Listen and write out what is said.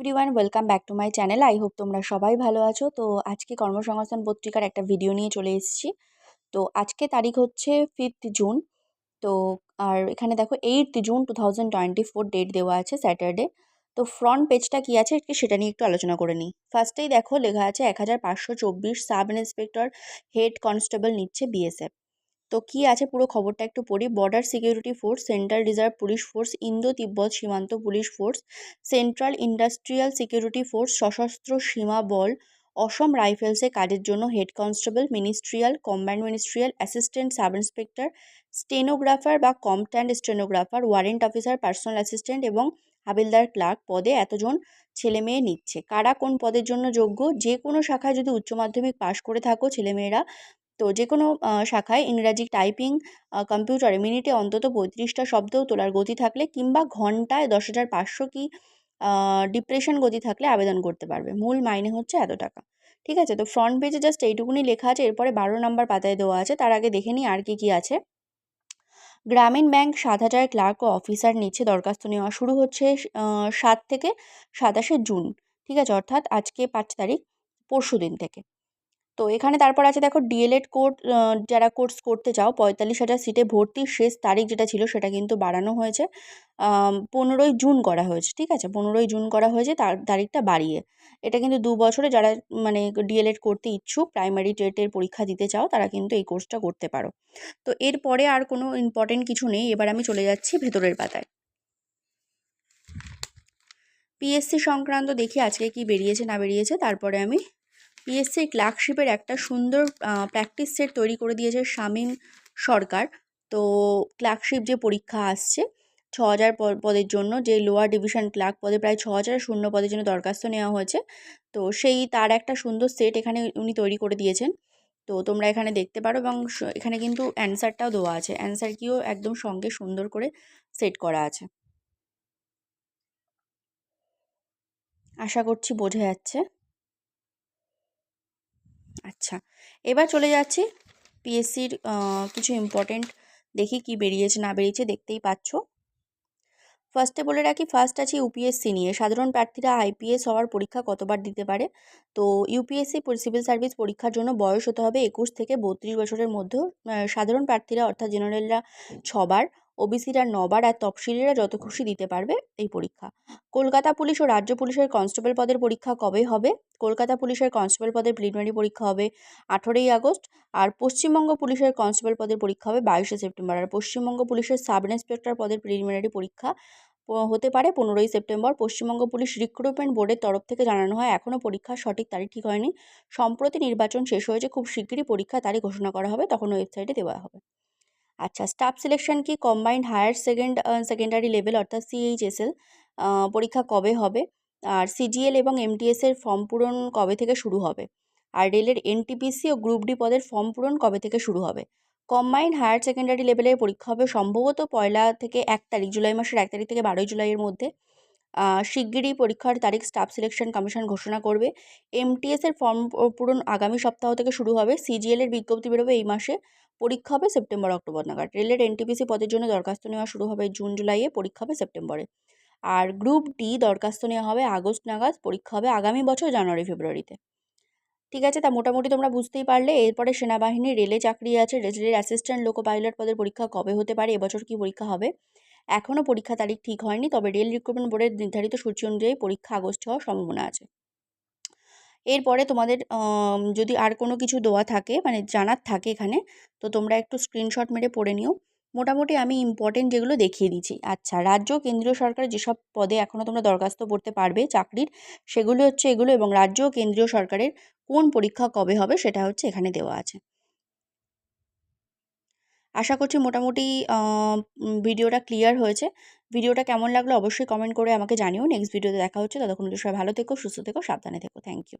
Everyone welcome back to my channel I hope তোমরা সবাই ভালো আছো। তো আজকে কর্মসংস্থান পত্রিকার একটা ভিডিও নিয়ে চলে এসেছি। তো আজকে তারিখ হচ্ছে ফিফথ জুন তো আর এখানে দেখো eight June two thousand twenty four date দেওয়া আছে স্যাটারডে তো ফ্রন্ট পেজটা কী আছে সেটা নিয়ে একটু আলোচনা করে নিই। ফার্স্টেই দেখো লেখা আছে এক হাজার পাঁচশো চব্বিশ সাব ইন্সপেক্টর হেড কনস্টেবল নিচ্ছে বিএসএফ তো কি আছে পুরো খবরটা একটু পড়ি? Border security force central reserve police force Indo তিব্বত সীমান্ত police force central industrial security force সশস্ত্র সীমা বল অসম রাইফেলসে কাজের জন্য head constable ministerial combatant ministerial assistant sub inspector stenographer বা combatant stenographer warrant officer personal assistant এবং হাবিলদার ক্লার্ক পদে এতজন ছেলে মেয়ে নিচ্ছে। কারা কোন পদের জন্য যোগ্য? যে কোনো শাখায় যদি উচ্চ মাধ্যমিক পাশ করে থাকো ছেলেমেয়েরা তো যে কোনো শাখায় ইংরাজি টাইপিং কম্পিউটারে মিনিটে অন্তত পঁয়ত্রিশটা শব্দও তোলার গতি থাকলে কিংবা ঘন্টায় দশ হাজার পাঁচশো কি ডিপ্রেশন গতি থাকলে আবেদন করতে পারবে। মূল মাইনে হচ্ছে এত টাকা। ঠিক আছে? তো ফ্রন্ট পেজে জাস্ট এইটুকুনি লেখা আছে, এরপরে বারো নাম্বার পাতায় দেওয়া আছে, তার আগে দেখে নিই আর কি কী আছে। গ্রামীণ ব্যাংক সাত হাজার ক্লার্ক ও অফিসার নিচ্ছে দরখাস্ত নেওয়া, শুরু হচ্ছে সাত থেকে সাতাশে জুন। ঠিক আছে? অর্থাৎ আজকে পাঁচ তারিখ, পরশু দিন থেকে। তো এখানে তারপর আছে দেখো ডিএলএড কোর্স যারা কোর্স করতে চাও, পঁয়তাল্লিশ হাজার সিটে ভর্তির শেষ তারিখ যেটা ছিল সেটা কিন্তু বাড়ানো হয়েছে। পনেরোই জুন করা হয়েছে, ঠিক আছে? পনেরোই জুন করা হয়েছে, তার তারিখটা বাড়িয়ে। এটা কিন্তু দু বছরে যারা মানে ডিএলএড করতে ইচ্ছুক প্রাইমারি টেটের পরীক্ষা দিতে চাও, তারা কিন্তু এই কোর্সটা করতে পারো। তো এরপরে আর কোনো ইম্পর্টেন্ট কিছু নেই, এবার আমি চলে যাচ্ছি ভেতরের পাতায়। পিএসসি সংক্রান্ত দেখি আজকে কি বেরিয়েছে, না বেরিয়েছে, তারপরে আমি পিএসসির ক্লার্কশিপের একটা সুন্দর প্র্যাকটিস সেট তৈরি করে দিয়েছে শামীম সরকার। তো ক্লার্কশিপ যে পরীক্ষা আসছে ছ হাজার পদের জন্য, যে লোয়ার ডিভিশন ক্লার্ক পদে প্রায় ছ হাজার শূন্য পদের জন্য দরখাস্ত নেওয়া হয়েছে। তো সেই তার একটা সুন্দর সেট এখানে উনি তৈরি করে দিয়েছেন। তো তোমরা এখানে দেখতে পারো এবং এখানে কিন্তু অ্যান্সারটাও দেওয়া আছে। অ্যান্সার কিও একদম সঙ্গে সুন্দর করে সেট করা আছে। আশা করছি বোঝা যাচ্ছে। আচ্ছা। এবার চলে যাচ্ছি পিএসসির কিছু ইম্পর্টেন্ট দেখি কি বেরিয়েছে, না বেরিয়েছে, দেখতেই পাচ্ছ। ফার্স্টে বলে রাখি ফার্স্ট আছে ইউপিএসসি নিয়ে। সাধারণ প্রার্থীরা আইপিএস হওয়ার পরীক্ষা কতবার দিতে পারে? তো ইউপিএসসি সিভিল সার্ভিস পরীক্ষার জন্য বয়স হতে হবে একুশ থেকে বত্রিশ বছরের মধ্যে। সাধারণ প্রার্থীরা, অর্থাৎ জেনারেলরা ছবার। ওবিসিরা নবার আর তফসিলিরা যত খুশি দিতে পারবে এই পরীক্ষা। কলকাতা পুলিশ ও রাজ্য পুলিশের কনস্টেবল পদের পরীক্ষা কবে হবে? কলকাতা পুলিশের কনস্টেবল পদের প্রিলিমিনারি পরীক্ষা হবে আঠেরোই আগস্ট আর পশ্চিমবঙ্গ পুলিশের কনস্টেবল পদের পরীক্ষা হবে বাইশে সেপ্টেম্বর। আর পশ্চিমবঙ্গ পুলিশের সাব ইন্সপেক্টর পদের প্রিলিমিনারি পরীক্ষা হতে পারে পনেরোই সেপ্টেম্বর। পশ্চিমবঙ্গ পুলিশ রিক্রুটমেন্ট বোর্ডের তরফ থেকে জানানো হয় এখনও পরীক্ষার সঠিক তারিখ ঠিক হয়নি। সম্প্রতি নির্বাচন শেষ হয়েছে, খুব শিগগিরই পরীক্ষা তারিখ ঘোষণা করা হবে, তখন ওয়েবসাইটে দেওয়া হবে। আচ্ছা স্টাফ সিলেকশন কি combined higher second secondary level অর্থাৎ সিএইচএসএল পরীক্ষা কবে হবে? আর সিজিএল এবং এমটিএসের ফর্ম পূরণ কবে থেকে শুরু হবে? আর রেলের এনটিপিসি ও গ্রুপ ডি পদের ফর্ম পূরণ কবে থেকে শুরু হবে? কম্বাইন্ড হায়ার সেকেন্ডারি লেভেলের পরীক্ষা হবে সম্ভবত পয়লা থেকে এক তারিখ, জুলাই মাসের এক তারিখ থেকে বারোই জুলাইয়ের মধ্যে। শিগগিরই পরীক্ষার তারিখ স্টাফ সিলেকশন কমিশন ঘোষণা করবে। এমটিএসের ফর্ম পূরণ আগামী সপ্তাহ থেকে শুরু হবে। সিজিএলের বিজ্ঞপ্তি বেরোবে এই মাসে। পরীক্ষা হবে সেপ্টেম্বর, অক্টোবর নাগাদ। রেলের এনটিপিসি পদের জন্য দরখাস্ত নেওয়া শুরু হবে জুন, জুলাইয়ে। পরীক্ষা হবে সেপ্টেম্বরে। আর গ্রুপ ডি দরখাস্ত নেওয়া হবে আগস্ট নাগাদ। পরীক্ষা হবে আগামী বছর জানুয়ারি, ফেব্রুয়ারিতে। ঠিক আছে, তা মোটামুটি তোমরা বুঝতেই পারলে। এরপরে সেনাবাহিনী রেলে চাকরি আছে। রেলের অ্যাসিস্ট্যান্ট লোকো পাইলট পদের পরীক্ষা কবে হতে পারে? এবছর কি পরীক্ষা হবে? এখনও পরীক্ষা তারিখ ঠিক হয়নি, তবে রেল রিক্রুটমেন্ট বোর্ডের নির্ধারিত সূচি অনুযায়ী পরীক্ষা আগস্ট হওয়ার সম্ভাবনা আছে। এরপরে তোমাদের যদি আর কোনো কিছু দেওয়া থাকে মানে জানার থাকে এখানে, তো তোমরা একটু স্ক্রিনশট মেরে পড়ে নিও। মোটামুটি আমি ইম্পর্টেন্ট যেগুলো দেখিয়ে দিচ্ছি আচ্ছা রাজ্য কেন্দ্রীয় সরকারের যেসব পদে এখনও তোমরা দরখাস্ত করতে পারবে চাকরির, সেগুলো হচ্ছে এগুলো এবং রাজ্য কেন্দ্রীয় সরকারের কোন পরীক্ষা কবে হবে সেটা হচ্ছে এখানে দেওয়া আছে। আশা করছি মোটামুটি ভিডিওটা ক্লিয়ার হয়েছে। ভিডিওটা কেমন লাগল অবশ্যই কমেন্ট করে আমাকে জানিও। নেক্সট ভিডিওতে দেখা হচ্ছে। ততক্ষণ সবাই ভালো থেকো, সুস্থ থেকো, সাবধানে থেকো। Thank you.